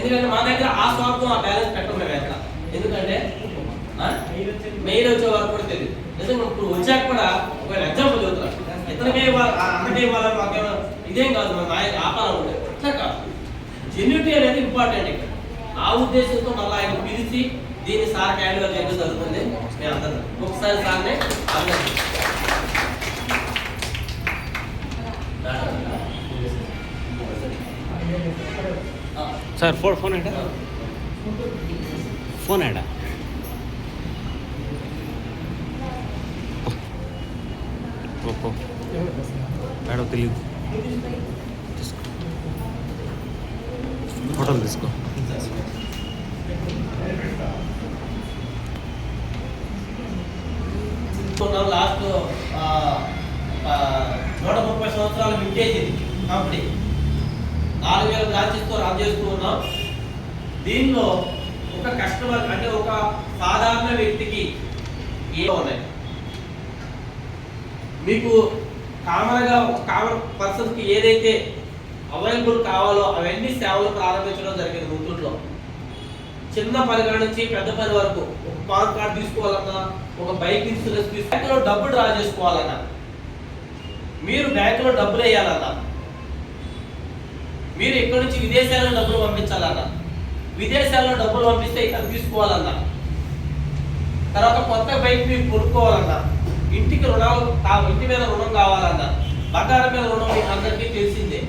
ఎందుకంటే మా దగ్గర ఆ స్వార్థం ఆ బ్యాలెన్స్ పెట్టడం మేము ఎక్కడ? ఎందుకంటే మెయిల్ వచ్చే వారు కూడా తెలియదు. నిజంగా ఇప్పుడు వచ్చాక కూడా ఒక ఎగ్జాంపుల్ చెబుతున్నా ఇతనికే ఇవ్వాలి ఆ ఇవ్వాలని మాకేమో ఇదేం కాదు మన ఆయన ఆపాలని ఉండేది అట్లా కాదు. జెన్యుటీ అనేది ఇంపార్టెంట్ ఇక్కడ. ఆ ఉద్దేశంతో మళ్ళీ ఆయన పిలిచి దీన్ని సార్ క్యాండిగా చేయడం జరుగుతుంది? మేము అందరం ఒకసారి సార్నే అభినందిస్తాం. సార్ ఫోన్ ఫోన్ ఏడా ఫోన్ ఏడా ఓపో మేడం తెలియదు తీసుకో. ఫోటోలు తీసుకో. లాస్ట్ నూట ముప్పై సంవత్సరాల వింటేజ్ ఇది కంపెనీ నాలుగు వేల బ్రాంచెస్తో రన్ చేస్తూ ఉన్నాం. దీనిలో ఒక కస్టమర్ అంటే ఒక సాధారణ వ్యక్తికి ఏమో ఉన్నాయి. మీకు కామన్గా ఒక కామన్ పర్సన్కి ఏదైతే అవైలబుల్ కావాలో అవన్నీ సేవలు ప్రారంభించడం జరిగింది ముత్తూట్లో చిన్న పని నుంచి పెద్ద పని వరకు ఒక పాన్ కార్డ్ తీసుకోవాలన్నా ఒక బైక్ ఇన్సూరెన్స్ తీసుకు బ్యాంకులో డబ్బు డ్రా చేసుకోవాలన్నా మీరు బ్యాంకులో డబ్బులు వేయాలన్నా మీరు ఇక్కడి నుంచి విదేశాల్లో డబ్బులు పంపించాలన్నా. విదేశాల్లో డబ్బులు పంపిస్తే ఇక్కడ తీసుకోవాలన్నా. తర్వాత కొత్త బైక్ మీరు కొనుక్కోవాలన్నా. ఇంటికి రుణాలు కా- ఇంటి మీద రుణం కావాలన్నా. బంగారం మీద రుణం మీకు అందరికీ తెలిసిందే.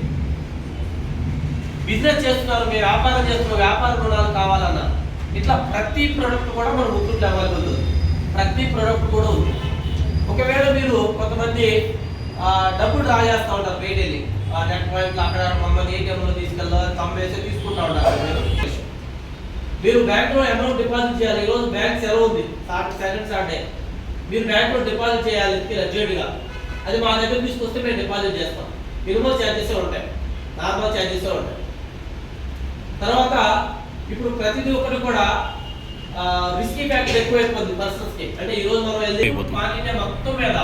బిజినెస్ చేస్తున్నారు మీరు వ్యాపారం చేస్తున్న వ్యాపార రుణాలు కావాలన్నా. ఇట్లా ప్రతి ప్రోడక్ట్ కూడా మన ముందు అవైలబుల్. ప్రతి ప్రోడక్ట్ కూడా ఉంది. ఒకవేళ మీరు కొంతమంది డబ్బులు డ్రా చేస్తూ ఉంటారు బయట వెళ్ళి నెట్ పాయింట్లు అక్కడ మమ్మల్ని ఏటీఎంలో తీసుకెళ్ళాలి తమ్మేసి తీసుకుంటా ఉంటారు. మీరు. మీరు బ్యాంకులో అమౌంట్ డిపాజిట్ చేయాలి. ఈరోజు బ్యాంక్ సెలవు ఉంది. సెకండ్ సాటర్డే మీరు బ్యాంకులో డిపాజిట్ చేయాలి. అర్జెంటుగా అది మా దగ్గర తీసుకొస్తే మేము డిపాజిట్ చేస్తాం. మినిమం ఛార్జెస్ ఉంటాయి. నార్మల్ ఛార్జెస్ ఉంటాయి. తర్వాత ఇప్పుడు ప్రతిదీ ఒకటి కూడా రిస్కీ ఫ్యాక్టర్ ఎక్కువైపోతుంది పర్సన్స్కి అంటే ఈ రోజు మనం వెళ్ళి ఇండియా మొత్తం మీద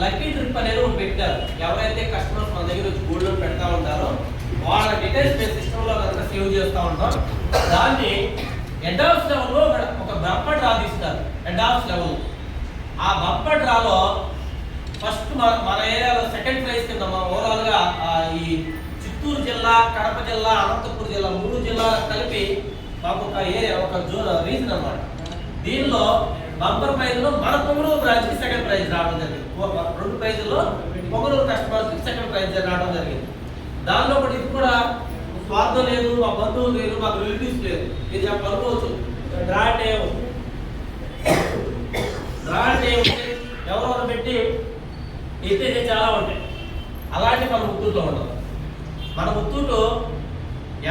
లక్కీ ట్రిప్ అనేది ఒకటి పెట్టారు. ఎవరైతే కస్టమర్స్ మన దగ్గర వచ్చి గోల్డ్ లోన్ పెడతా ఉంటారో వాళ్ళ డీటెయిల్స్ మేము సిస్టంలో కనుక సేవ్ చేస్తూ ఉంటాం. దాన్ని హెడ్ లెవెల్లో ఒక- బంపర్ డ్రా తీస్తారు. హెడ్ లెవెల్ ఆ బంపర్ డ్రాలో ఫస్ట్ మన మన ఏరియాలో సెకండ్ ప్రైజ్ కింద మనం ఓవరాల్గా ఈ చిత్తూరు జిల్లా కడప జిల్లా అనంతపురం జిల్లా మూడు జిల్లాలకు కలిపి మాకు ఒక ఏరియా ఒక జోన్ రీజన్ అన్నమాట. దీనిలో బంపర్ ప్రైజ్లో మన పొంగనూరు బ్రాంచ్కి సెకండ్ ప్రైజ్ రావడం జరిగింది. రెండు ప్రైజుల్లో పొంగనూరు కస్టమర్స్ సెకండ్ ప్రైజ్ రావడం జరిగింది. దానిలో ఒకటి ఇది కూడా స్వార్థం లేదు మా బంధువులు లేరు మాకు రిలేటివ్స్ లేదు ఇది చెప్ప అనుకోవచ్చు. డ్రా అంటే డ్రా అంటే ఎవరెవరు పెట్టి ఎత్తేసే చాలా ఉంటాయి. అలాంటి మన ముత్తూరులో ఉండదు. మన ముత్తూరులో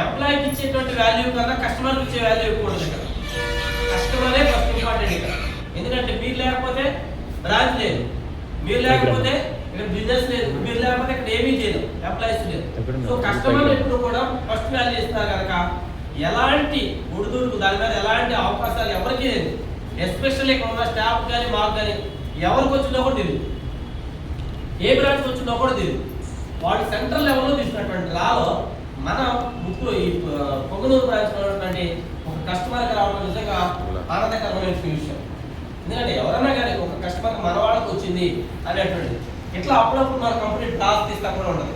ఎంప్లాయీకి ఇచ్చేటువంటి వాల్యూ కన్నా కస్టమర్కి ఇచ్చే వాల్యూ ఎక్కువ ఉంటుంది ఇక్కడ. కస్టమరే ఫస్ట్ ఇంపార్టెంట్ ఇక్కడ. ఎందుకంటే మీరు లేకపోతే బ్రాంచ్ లేదు. మీరు లేకపోతే ఇక్కడ బిజినెస్ లేదు. మీరు లేకపోతే ఇక్కడ ఏమీ చేయలేదు. ఎంప్లాయీస్ లేదు. సో కస్టమర్ ఎప్పుడు కూడా ఫస్ట్ వాల్యూ ఇస్తారు కనుక ఎలాంటి ఉడుదుడుకు దాని మీద ఎలాంటి అవకాశాలు ఎవరికి లేదు. ఎస్పెషల్లీ ఇక్కడ ఉన్న స్టాఫ్ కానీ మాకు కానీ ఎవరికి వచ్చిందో కూడా తెలియదు ఏ బ్రాంచ్ వచ్చిందో కూడా తెలియదు వాడు సెంట్రల్ లెవెల్లో తీసుకున్నటువంటి రాలో మన ముక్కు ఈ పొంగనూరు బ్రాంచ్ ఉన్నటువంటి ఒక కస్టమర్కి రావడం నిజంగా ఆనందకరమైన విషయం. ఎందుకంటే ఎవరైనా కానీ ఒక కస్టమర్ మన వాళ్ళకి వచ్చింది అనేటువంటిది ఇట్లా అప్పుడప్పుడు మన కంపెనీ టాస్ తీస్తా కూడా ఉండదు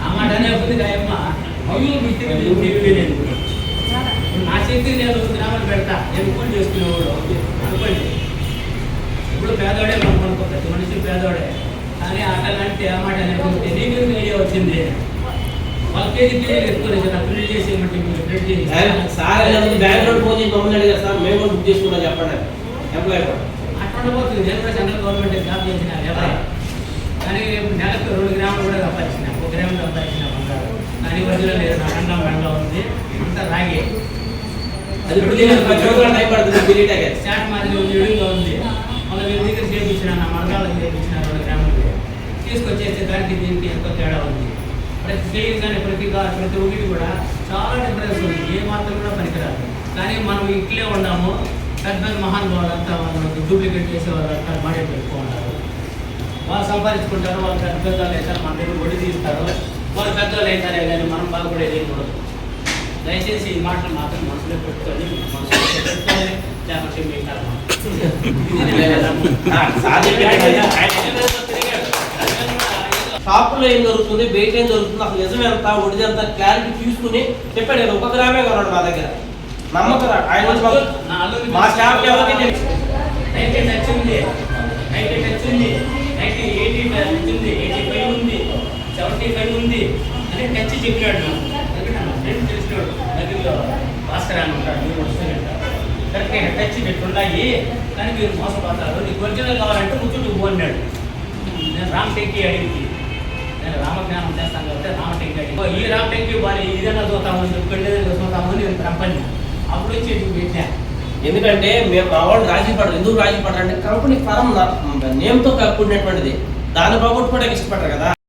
ఆ మాట అనేప్పుడు అయ్యమ్మ నేను నా చేతికి నేను గ్రామాలు పెడతా నేను కూలి చేసుకునేవాడు అనుకోండి ఇప్పుడు పేదోడే మనం ప్రతి మనిషి పేదోడే కానీ అట్లాంటి ఆ మాట అనేప్పుడు నీకు ఐడియా వచ్చింది వాళ్ళ కేజీ కేజీలు ఎత్తుకొని నా ప్రింట్ చేసి ఏమంటే మీరు ప్రింట్ చేసి సార్ బ్యాక్గ్రౌండ్ ఫోన్ చేసి మమ్మల్ని అడిగారు సార్ మేము కూడా బుక్ చేసుకున్నా చెప్పండి ఎంప్లాయ్ అట్లా పోతుంది నేను కూడా సెంట్రల్ గవర్నమెంట్ జాబ్ చేసిన ఎవరైనా కానీ నెలకు రెండు గ్రాములు కూడా సంపాదించిన ఒక గ్రాములు సంపాదించిన బంగారు కానీ వదిలే లేదు నా రంగం రంగం ఉంది అంతా రాగి అది స్టార్ట్ మాదిరి ఉంది విడిగా ఉంది మళ్ళీ వీళ్ళ దగ్గర చేయించిన నా మరగాలకు చేయించిన రెండు గ్రాములు తీసుకొచ్చేసి దానికి దీనికి ఎంతో తేడా ఉంది ప్రతి సేల్ కానీ ప్రతి ప్రతి ఒక్కటి కూడా చాలా డిఫరెన్స్ ఉంది ఏ మాత్రం కూడా పనికిరాదు కానీ మనం ఇట్లే ఉన్నాము పెద్ద పెద్ద మహానుభావులు వాళ్ళు డూప్లికేట్ చేసే వాళ్ళు అంతా మాడే పెట్టుకుంటారు. వాళ్ళు సంపాదించుకుంటారు వాళ్ళు పెద్ద వాళ్ళు అవుతారు మన దగ్గర ఒడి తీస్తారు. వాళ్ళు పెద్దలు అవుతారే కానీ మనం బాగుపడేది ఏం కూడా దయచేసి ఈ మాటలు మాత్రం మనసులో పెట్టుకొని మనసులో పెట్టుకోవాలి లేకపోతే మీ కర్మ. షాపులో ఏం జరుగుతుంది బయట ఏం జరుగుతుంది అసలు నిజం ఎంత ఒడిది ఎంత క్లారిటీ చూసుకుని చెప్పాడు ఒక గ్రామే కొన్నాడు మా దగ్గర. నమ్మకరా ఆయన మా స్టాఫ్ ఎవరికి నైన్టీ టచ్ ఉంది నైన్టీ టచ్ ఉంది నైన్టీ ఎయిటీ టచ్ ఉంది ఎయిటీ ఫైవ్ ఉంది. సెవెంటీ ఫైవ్ ఉంది. అని టచ్ చెప్పాడు ఫ్రెండ్ తెలిసినాడు నదిలో భాస్కర్ అని ఉంటాడు. మీరు వస్తానంట కరెక్ట్గా టచ్ పెట్టున్నాయి కానీ మీరు మోసపోతారు. నీకు ఒరిజినల్ కావాలంటే ముచ్చుడు అన్నాడు. నేను రామ్ టెంకి అడిగింది. నేను రామజ్ఞానం చేస్తాను కాబట్టి రామ టెంకి అడిగి ఈ రామ టెంకి వాళ్ళు ఇదన్నా చూద్దామని చెప్పండి చూద్దామని నేను రమ్మని అప్పుడు వచ్చి పెట్టా ఎందుకంటే మేము మా వాళ్ళు రాజీ పడరు. ఎందుకు రాజీ పడరు అంటే కంపెనీ ఫరం నేమ్తో కూడినటువంటిది దాన్ని పోగొట్టుకోవడానికి ఇష్టపడరు కదా.